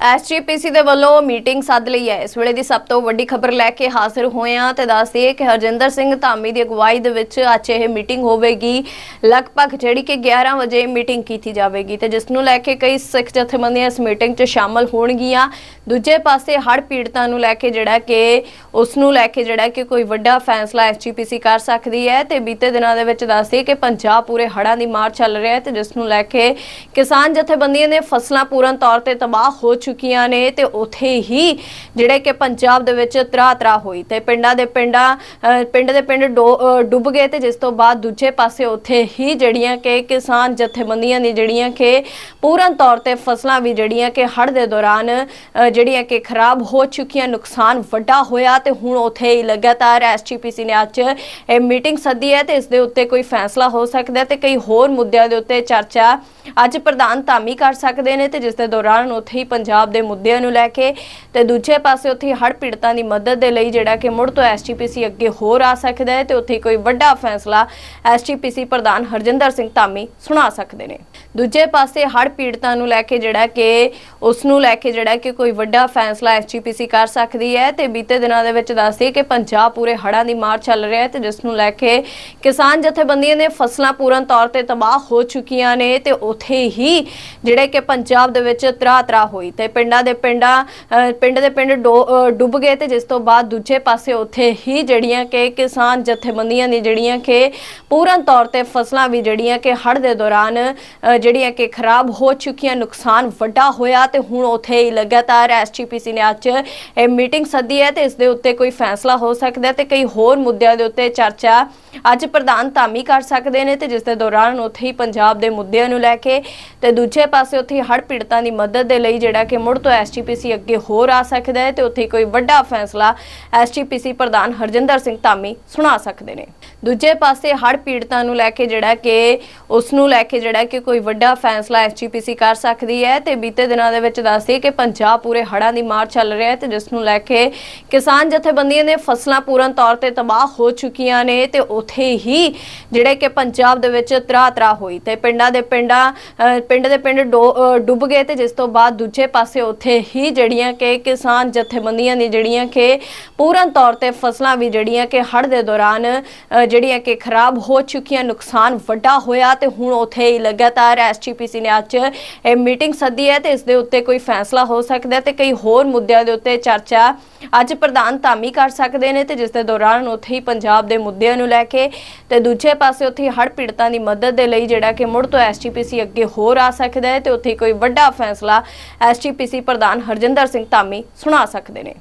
SGPC ਦੇ ਵੱਲੋਂ meeting ਸੱਦ ਲਈ ਹੈ। ਇਸ ਵੇਲੇ ਦੀ ਸਭ ਤੋਂ ਵੱਡੀ ਖਬਰ ਲੈ ਕੇ ਹਾਜ਼ਰ ਹੋਏ ਹਾਂ ਤੇ ਦੱਸਦੇ ਕਿ ਹਰਜਿੰਦਰ ਸਿੰਘ ਧਾਮੀ ਦੀ ਅਗਵਾਈ ਦੇ ਵਿੱਚ ਅੱਜ ਇਹ ਮੀਟਿੰਗ ਹੋਵੇਗੀ। ਲਗਭਗ ਜਿਹੜੀ ਕਿ 11 ਵਜੇ ਮੀਟਿੰਗ ਕੀਤੀ ਜਾਵੇਗੀ ਤੇ ਜਿਸ ਨੂੰ ਲੈ ਕੇ ਕਈ ਸਿੱਖ ਜਥੇਬੰਦੀਆਂ ਇਸ ਮੀਟਿੰਗ 'ਚ ਸ਼ਾਮਲ ਹੋਣਗੀਆਂ। ਦੂਜੇ ਪਾਸੇ ਹੜ੍ਹ ਪੀੜਤਾਂ ਨੂੰ ਲੈ ਕੇ ਜਿਹੜਾ ਕਿ ਉਸ ਨੂੰ ਲੈ ਕੇ ਜਿਹੜਾ ਕਿ ਕੋਈ ਵੱਡਾ ਫੈਸਲਾ ਐਸਜੀਪੀਸੀ ਕਰ ਸਕਦੀ ਹੈ ਤੇ ਬੀਤੇ ਦਿਨਾਂ ਦੇ ਵਿੱਚ ਦੱਸਦੇ ਕਿ ਪੰਜਾਬ ਪੂਰੇ ਹੜ੍ਹਾਂ ਦੀ ਮਾਰ ਚੱਲ ਰਿਹਾ ਹੈ ਤੇ ਜਿਸ ਨੂੰ ਲੈ ਕੇ ਕਿਸਾਨ ਜਥੇਬੰਦੀਆਂ ਦੇ ਫਸਲਾਂ ਪੂਰਨ ਤੌਰ ਤੇ ਤਬਾਹ ਹੋ ਚੁੱਕੀਆਂ ਨੇ ਤੇ ਉਥੇ ਹੀ ਜਿਹੜੇ ਕਿ ਪੰਜਾਬ ਦੇ ਵਿੱਚ ਤਰਾ ਤਰਾ ਹੋਈ ਤੇ ਪਿੰਡਾਂ ਦੇ ਪਿੰਡਾਂ ਪਿੰਡ ਦੇ ਪਿੰਡ ਡੁੱਬ ਗਏ ਤੇ ਜਿਸ ਤੋਂ ਬਾਅਦ ਦੂਜੇ ਪਾਸੇ ਉਥੇ ਹੀ ਜਿਹੜੀਆਂ ਕਿ ਕਿਸਾਨ ਜਥੇਬੰਦੀਆਂ ਨੇ ਜਿਹੜੀਆਂ ਕਿ ਪੂਰਨ ਤੌਰ ਤੇ ਫਸਲਾਂ ਵੀ ਜਿਹੜੀਆਂ ਕਿ ਹੜ੍ਹ ਦੇ ਦੌਰਾਨ ਜਿਹੜੀਆਂ ਕਿ ਖਰਾਬ ਹੋ ਚੁੱਕੀਆਂ, ਨੁਕਸਾਨ ਵੱਡਾ ਹੋਇਆ ਤੇ ਹੁਣ ਉਥੇ ਹੀ ਲਗਾਤਾਰ ਐਸਜੀਪੀਸੀ ਨੇ ਅੱਜ ਇਹ ਮੀਟਿੰਗ ਸੱਦੀ ਹੈ ਤੇ ਇਸ ਦੇ ਉੱਤੇ ਕੋਈ ਫੈਸਲਾ ਹੋ ਸਕਦਾ ਹੈ ਤੇ ਕਈ ਹੋਰ ਮੁੱਦਿਆਂ ਦੇ ਉੱਤੇ ਚਰਚਾ ਅੱਜ ਪ੍ਰਧਾਨ ਧਾਮੀ ਕਰ ਸਕਦੇ ਨੇ ਤੇ ਜਿਸ ਦੇ ਦੌਰਾਨ ਉੱਥੇ ਹੀ ਪੰਜਾਬ ਦੇ ਮੁੱਦਿਆਂ ਨੂੰ ਲੈ ਕੇ ਤੇ ਦੂਜੇ ਪਾਸੇ ਉੱਥੇ ਹੜ੍ਹ ਪੀੜਤਾਂ ਦੀ ਮਦਦ ਦੇ ਲਈ ਜਿਹੜਾ ਕਿ ਮੁੜ ਤੋਂ ਐਸਜੀਪੀਸੀ ਅੱਗੇ ਹੋਰ ਆ ਸਕਦਾ ਹੈ ਤੇ ਉੱਥੇ ਕੋਈ ਵੱਡਾ ਫੈਸਲਾ ਐਸਜੀਪੀਸੀ ਪ੍ਰਧਾਨ ਹਰਜਿੰਦਰ ਸਿੰਘ ਧਾਮੀ ਸੁਣਾ ਸਕਦੇ ਨੇ। ਦੂਜੇ ਪਾਸੇ ਹੜ੍ਹ ਪੀੜਤਾਂ ਨੂੰ ਲੈ ਕੇ ਜਿਹੜਾ ਕਿ ਉਸ ਨੂੰ ਲੈ ਕੇ ਜਿਹੜਾ ਕਿ ਕੋਈ ਵੱਡਾ ਫੈਸਲਾ ਐਸਜੀਪੀਸੀ ਕਰ ਸਕਦੀ ਹੈ ਤੇ ਬੀਤੇ ਦਿਨਾਂ ਦੇ ਵਿੱਚ ਦੱਸਦੇ ਕਿ ਪੰਜਾਬ ਪੂਰੇ ਹੜ੍ਹਾਂ ਦੀ ਮਾਰ ਚੱਲ ਰਿਹਾ ਹੈ ਤੇ ਜਿਸ ਨੂੰ ਲੈ ਕੇ ਕਿਸਾਨ ਜਥੇਬੰਦੀਆਂ ਦੇ ਫਸਲਾਂ ਪੂਰਨ ਤੌਰ ਤੇ ਤਬਾਹ ਹੋ ਚੁੱਕੀਆਂ ਨੇ ਤੇ ਉਥੇ ਹੀ ਜਿਹੜੇ ਕਿ ਪੰਜਾਬ ਦੇ ਵਿੱਚ ਤਰਾ ਤਰਾ ਹੋਈ ਤੇ ਪਿੰਡਾਂ ਦੇ ਪਿੰਡਾਂ ਪਿੰਡ ਦੇ ਪਿੰਡ ਡੋ- ਡੁੱਬ ਗਏ ਤੇ ਜਿਸ ਤੋਂ ਬਾਅਦ ਦੂਜੇ ਪਾਸੇ ਉਥੇ ਹੀ ਜਿਹੜੀਆਂ ਕਿ ਕਿਸਾਨ ਜਥੇਬੰਦੀਆਂ ਨੇ ਜਿਹੜੀਆਂ ਕਿ ਪੂਰਨ ਤੌਰ ਤੇ ਫਸਲਾਂ ਵੀ ਜਿਹੜੀਆਂ ਕਿ ਹੜ੍ਹ ਦੇ ਦੌਰਾਨ ਜਿਹੜੀਆਂ ਕਿ ਖਰਾਬ ਹੋ ਚੁੱਕੀਆਂ ਨੁਕਸਾਨ ਵੱਡਾ ਹੋਇਆ ਤੇ ਹੁਣ ਉਥੇ ਹੀ ਲਗਾਤਾਰ ਐਸਜੀਪੀਸੀ ਨੇ ਅੱਜ ਇਹ ਮੀਟਿੰਗ ਸੱਦੀ ਹੈ ਤੇ ਇਸ ਦੇ ਉੱਤੇ ਕੋਈ ਫੈਸਲਾ ਹੋ ਸਕਦਾ ਹੈ ਤੇ ਕਈ ਹੋਰ ਮੁੱਦਿਆਂ ਦੇ ਉੱਤੇ ਚਰਚਾ ਅੱਜ ਪ੍ਰਧਾਨ ਧਾਮੀ ਕਰ ਸਕਦੇ ਨੇ ਤੇ ਜਿਸ ਦੇ ਦੌਰਾਨ ਉੱਥੇ ਹੀ ਪੰਜਾਬ ਦੇ ਮੁੱਦਿਆਂ ਨੂੰ ਲੈ ਕੇ ਤੇ ਦੂਜੇ ਪਾਸੇ ਉੱਥੇ ਹੀ ਹੜ੍ਹ ਪੀੜਤਾਂ ਦੀ ਮਦਦ ਦੇ ਲਈ ਜਿਹੜਾ ਕਿ ਮੁੜ ਤੋਂ ਐਸਜੀਪੀਸੀ ਅੱਗੇ ਹੋਰ ਆ ਸਕਦਾ ਹੈ ਤੇ ਉੱਥੇ ਕੋਈ ਵੱਡਾ ਫੈਸਲਾ ਐਸਜੀਪੀਸੀ ਪ੍ਰਧਾਨ ਹਰਜਿੰਦਰ ਸਿੰਘ ਧਾਮੀ ਸੁਣਾ ਸਕਦੇ ਨੇ। ਦੂਜੇ ਪਾਸੇ ਹੜ੍ਹ ਪੀੜਤਾਂ ਨੂੰ ਲੈ ਕੇ ਜਿਹੜਾ ਕਿ ਉਸ ਨੂੰ ਲੈ ਕੇ ਜਿਹੜਾ ਕਿ ਕੋਈ ਵੱਡਾ ਫੈਸਲਾ ਐਸਜੀਪੀਸੀ ਕਰ ਸਕਦੀ ਹੈ ਤੇ ਬੀਤੇ ਦਿਨਾਂ ਦੇ ਵਿੱਚ ਦੱਸਦੀ ਕਿ ਪੰਜਾਬ ਪੂਰੇ ਹੜ੍ਹਾਂ ਦੀ ਮਾਰ ਚੱਲ ਰਿਹਾ ਹੈ ਤੇ ਜਿਸ ਨੂੰ ਲੈ ਕੇ ਕਿਸਾਨ ਜਥੇਬੰਦੀਆਂ ਦੇ ਫਸਲਾਂ ਪੂਰਨ ਤੌਰ ਤੇ ਤਬਾਹ ਹੋ ਚੁੱਕੀਆਂ ਨੇ ਤੇ ਉਥੇ ਹੀ ਜਿਹੜੇ ਕਿ ਪੰਜਾਬ ਦੇ ਵਿੱਚ ਤਰਾ ਤਰਾ ਹੋਈ ਤੇ ਪਿੰਡਾਂ ਦੇ ਪਿੰਡਾਂ ਪਿੰਡ ਦੇ ਪਿੰਡ ਡੋ- ਡੁੱਬ ਗਏ ਤੇ ਜਿਸ ਤੋਂ ਬਾਅਦ ਦੂਜੇ ਪਾਸੇ ਉਥੇ ਹੀ ਜਿਹੜੀਆਂ ਕਿ ਕਿਸਾਨ ਜਥੇਬੰਦੀਆਂ ਨੇ ਜਿਹੜੀਆਂ ਕਿ ਪੂਰਨ ਤੌਰ ਤੇ ਫਸਲਾਂ ਵੀ ਜਿਹੜੀਆਂ ਕਿ ਹੜ੍ਹ ਦੇ ਦੌਰਾਨ ਜਿਹੜੀਆਂ ਕਿ ਖਰਾਬ ਹੋ ਚੁੱਕੀਆਂ, ਨੁਕਸਾਨ ਵੱਡਾ ਹੋਇਆ ਤੇ ਹੁਣ ਉਥੇ ਹੀ ਲਗਾਤਾਰ ਐਸਜੀਪੀਸੀ ਨੇ ਅੱਜ ਇਹ ਮੀਟਿੰਗ ਸੱਦੀ ਹੈ ਤੇ ਇਸ ਦੇ ਉੱਤੇ ਕੋਈ ਫੈਸਲਾ ਹੋ ਸਕਦਾ ਹੈ ਤੇ ਕਈ ਹੋਰ ਮੁੱਦਿਆਂ ਦੇ ਉੱਤੇ ਚਰਚਾ ਅੱਜ ਪ੍ਰਧਾਨ ਧਾਮੀ ਕਰ ਸਕਦੇ ਨੇ ਤੇ ਜਿਸ ਦੇ ਦੌਰਾਨ ਉੱਥੇ ਹੀ ਪੰਜਾਬ ਦੇ ਮੁੱਦਿਆਂ ਨੂੰ ਲੈ ਕੇ ਤੇ ਦੂਜੇ ਪਾਸੇ ਉੱਥੇ ਹੀ ਹੜ੍ਹ ਪੀੜਤਾਂ ਦੀ ਮਦਦ ਦੇ ਲਈ ਜਿਹੜਾ ਕਿ ਮੁੜ ਤੋਂ ਐਸਜੀਪੀਸੀ ਅੱਗੇ ਹੋਰ ਆ ਸਕਦਾ ਹੈ ਤੇ ਉੱਥੇ ਹੀ ਕੋਈ ਵੱਡਾ ਫੈਸਲਾ ਐਸਜੀਪੀਸੀ ਪ੍ਰਧਾਨ ਹਰਜਿੰਦਰ ਸਿੰਘ ਧਾਮੀ ਸੁਣਾ ਸਕਦੇ ਨੇ।